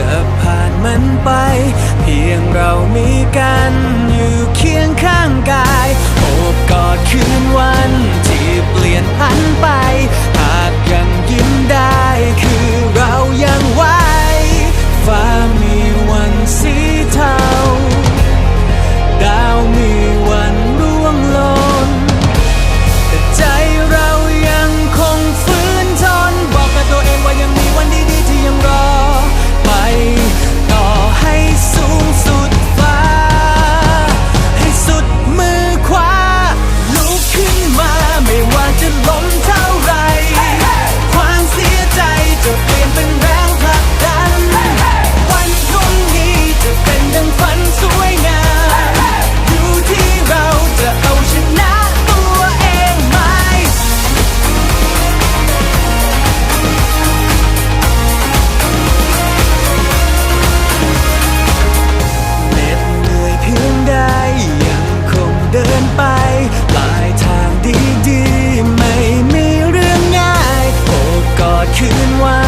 จะผ่านมันไป เพียงเรามีกันอยู่เคียงข้าง couldn't why